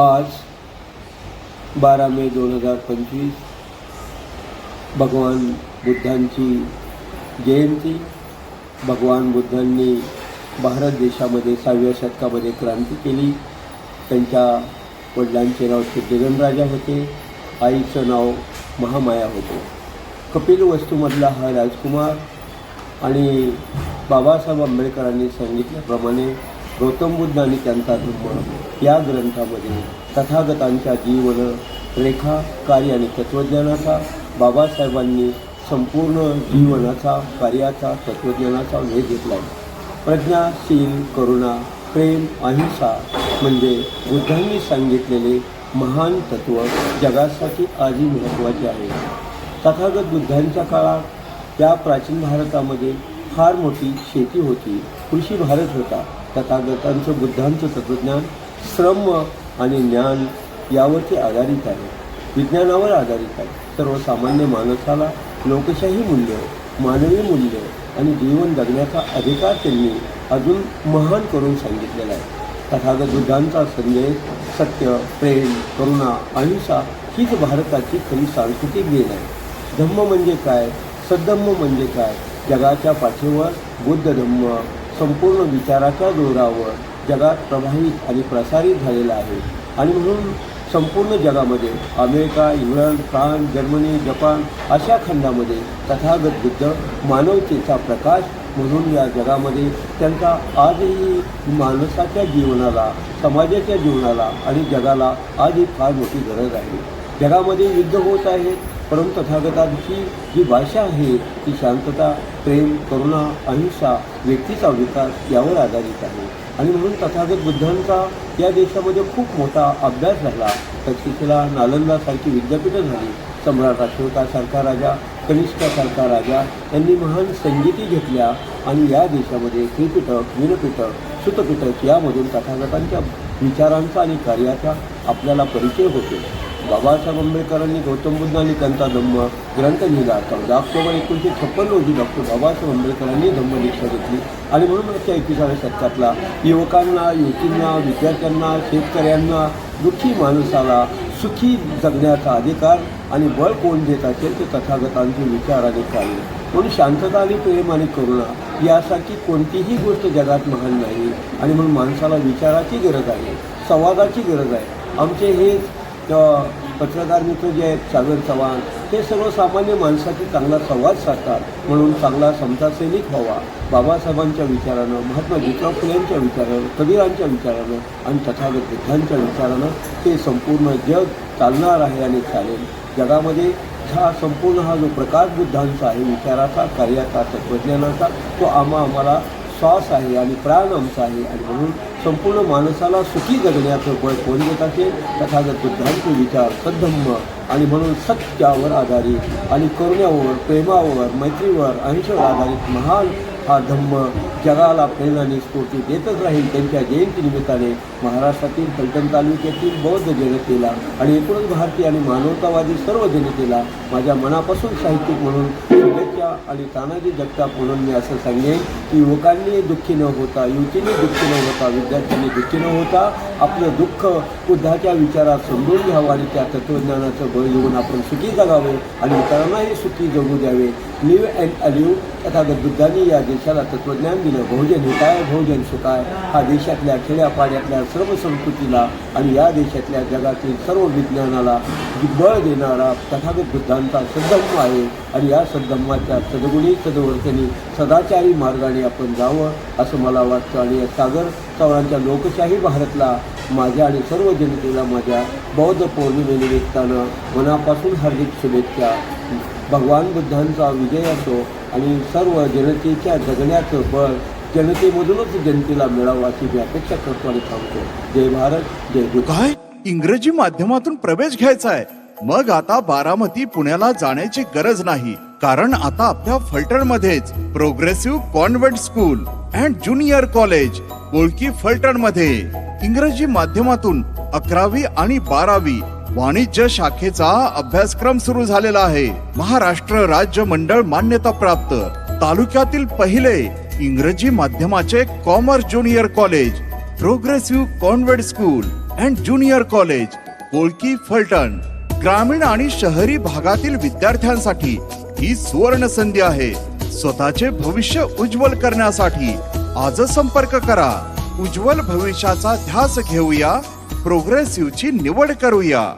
आज बारा मे दोन हजार पंचवीस. भगवान बुद्धांची जयंती. भगवान बुद्धांनी भारत देशामध्ये सहाव्या शतकामध्ये क्रांती केली. त्यांच्या वडिलांचे नाव सिद्धगनराजा होते. आईचं नाव महामाया होतं. कपिल वस्तूमधला हा राजकुमार आणि बाबासाहेब आंबेडकरांनी सांगितल्याप्रमाणे गौतम बुद्ध आणि त्यांचा धर्म या ग्रंथामध्ये तथागतांच्या जीवन रेखा कार्य आणि तत्त्वज्ञानाचा बाबासाहेबांनी संपूर्ण जीवनाचा कार्याचा तत्त्वज्ञानाचा वेध घेतला आहे. प्रज्ञाशील करुणा प्रेम अहिंसा म्हणजे बुद्धांनी सांगितलेले महान तत्त्व जगासाठी आजही महत्त्वाचे आहे. तथागत बुद्धांच्या काळात त्या प्राचीन भारतामध्ये फार मोठी शेती होती. कृषी भारत होता. तथागतांचं बुद्धांचं तत्त्वज्ञान श्रम आणि ज्ञान यावरती आधारित आहे. विज्ञानावर आधारित आहे. सर्वसामान्य माणसाला लोकशाही मूल्य मानवी मूल्य आणि जीवन जगण्याचा अधिकार त्यांनी अजून महान करून सांगितलेला आहे. तथागत बुद्धांचा संदेश सत्य प्रेम करुणा अहिंसा हीच भारताची खरी सांस्कृतिक देण आहे. धम्म म्हणजे काय? सद्धम्म म्हणजे काय? जगाच्या पाठीवर बुद्ध धम्म संपूर्ण विचाराच्या जोरावर जगात प्रवाहित आणि प्रसारित झालेला आहे. आणि म्हणून संपूर्ण जगामध्ये America England France Germany Japan अशा खंडामध्ये तथागत बुद्ध मानवतेचा प्रकाश म्हणून या जगामध्ये त्यांचा आजही माणसाच्या जीवनाला समाजाच्या जीवनाला आणि जगाला आजही फार मोठी गरज आहे. जगामध्ये युद्ध होत आहेत परंतु तथागतांची जी भाषा आहे ती शांतता प्रेम करुणा अहिंसा व्यक्तीचा विकास यावर आधारित आहे. आणि म्हणून तथागत बुद्धांचा या देशामध्ये खूप मोठा अभ्यास झाला. तक्षशिला नालंदासारखी विद्यापीठं झाली. सम्राट अशोकासारखा राजा कनिष्कासारखा राजा यांनी महान संगीती घेतल्या. आणि या देशामध्ये त्रिपिटक विनपिटक सुतपिटक यामधून तथागतांच्या विचारांचा आणि कार्याचा आपल्याला परिचय होतो. बाबासाहेब आंबेडकरांनी गौतम बुद्ध आणि त्यांचा धम्म ग्रंथ लिहिला. चौदा ऑक्टोबर एकोणीसशे छप्पन रोजी डॉक्टर बाबासाहेब आंबेडकरांनी धम्म दीक्षा घेतली. आणि म्हणून त्या एकविसाव्या शतकातला युवकांना युवतींना विद्यार्थ्यांना शेतकऱ्यांना दुःखी माणसाला सुखी जगण्याचा अधिकार आणि बळ कोण देत असेल ते तथागतांचे विचार आणि कार्य म्हणून शांतता आणि प्रेम आणि करुणा यासारखी कोणतीही गोष्ट जगात महान नाही. आणि म्हणून माणसाला विचाराची गरज आहे संवादाची गरज आहे. आमचे हे किंवा पत्रकार मित्र जे आहेत सागर चव्हाण हे सर्वसामान्य माणसाची चांगला संवाद साधतात. म्हणून चांगला समतासैनिक व्हावा. बाबासाहेबांच्या विचारानं महात्मा ज्योतिराव फुलेंच्या विचारानं कबीरांच्या विचारानं आणि तथागत बुद्धांच्या विचारानं ते संपूर्ण जग चालणार आहे आणि चालेल. जगामध्ये हा संपूर्ण हा जो प्रकाश बुद्धांचा आहे विचाराचा कार्याचा तत्त्वज्ञानाचा तो आम्हा आम्हाला श्वास आहे आणि प्राण आमचा आहे. आणि म्हणून संपूर्ण माणसाला सुखी जगण्याचं बळ कोण देत असेल? तथागत बुद्धांचे विचार सद्धम्म आणि म्हणून सत्यावर आधारित आणि करुण्यावर प्रेमावर मैत्रीवर अहिंसेवर आधारित महान हा धम्म जगाला प्रेरणा आणि स्फूर्ती देतच राहील. त्यांच्या जयंतीनिमित्ताने महाराष्ट्रातील पलटण तालुक्यातील बौद्ध जनतेला आणि एकूणच भारतीय आणि मानवतावादी सर्व जनतेला माझ्या मनापासून साहित्यिक म्हणून शुभेच्छा आणि तानाजी जगताप म्हणून मी असं सांगेन की युवकांनी दुःखी न होता युवतीने दुःखी न होता विद्यार्थ्यांनी दुःखी न होता आपलं दुःख बुद्धाच्या विचारात समजून घ्यावं आणि त्या तत्त्वज्ञानाचं बळ घेऊन आपण सुखी जगावे आणि इतरांनाही सुखी जगू द्यावे. लिव्ह अँड अलिव्ह तथागत बुद्धांनी या देशाला तत्त्वज्ञान दिलं. बहुजन हिताय बहुजन सुखाय हा देशातल्या खेड्यापाड्यातल्या सर्व संस्कृतीला आणि या देशातल्या जगातील सर्व विज्ञानाला बळ देणारा तथागत बुद्धांचा सद्धम्म आहे. आणि या सद्धम्माच्या सद्गुणी सदवर्तनी सदाचारी मार्गाने आपण जावं असं मला वाटतं. आणि या सागर चव्हाणांच्या लोकशाही भारतला माझ्या आणि सर्व जनतेला माझ्या बौद्ध पौर्णिमेनिमित्तानं मनापासून हार्दिक शुभेच्छा. भगवान बुद्धांचा विजय असो आणि सर्व जनतेच्या जगण्याचं बळ जनतेमधूनच जनतेला मिळावं अशी मी अपेक्षा करतो आणि थांबतो. जय भारत जय काय? इंग्रजी माध्यमातून प्रवेश घ्यायचा आहे. मग आता बारामती पुण्याला जाण्याची गरज नाही. कारण आता आपल्या फलटण मध्येच progressive convent school and junior college ओळखी फलटणमध्ये इंग्रजी माध्यमातून अकरावी आणि बारावी वाणिज्य शाखेचा अभ्यासक्रम सुरू झालेला आहे. महाराष्ट्र राज्य मंडळ मान्यता प्राप्त. तालुक्यातील पहिले इंग्रजी माध्यमाचे commerce junior college progressive convent school and junior college Kolki Phaltan. ग्रामीण आणि शहरी भागातील विद्यार्थ्यांसाठी ही सुवर्ण संधी आहे. स्वतःचे भविष्य उज्ज्वल करण्यासाठी आजच संपर्क करा. उज्ज्वल भविष्याचा ध्यास घेऊया प्रोग्रेसिव्हची निवड करूया.